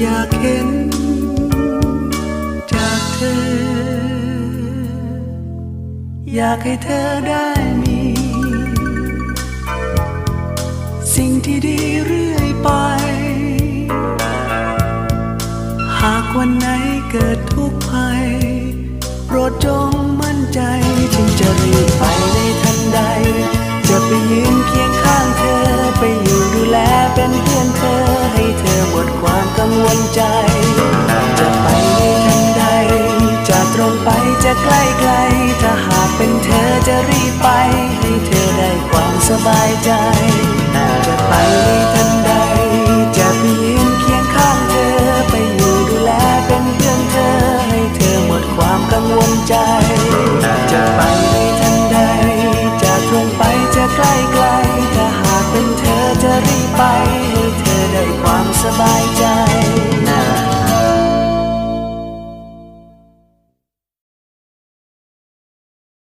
อยากเห็นจากเธอ อยากให้เธอได้มี สิ่งที่ดีเรื่อยไป หากวันไหนเกิดทุกข์ภัย สบายใจจะไป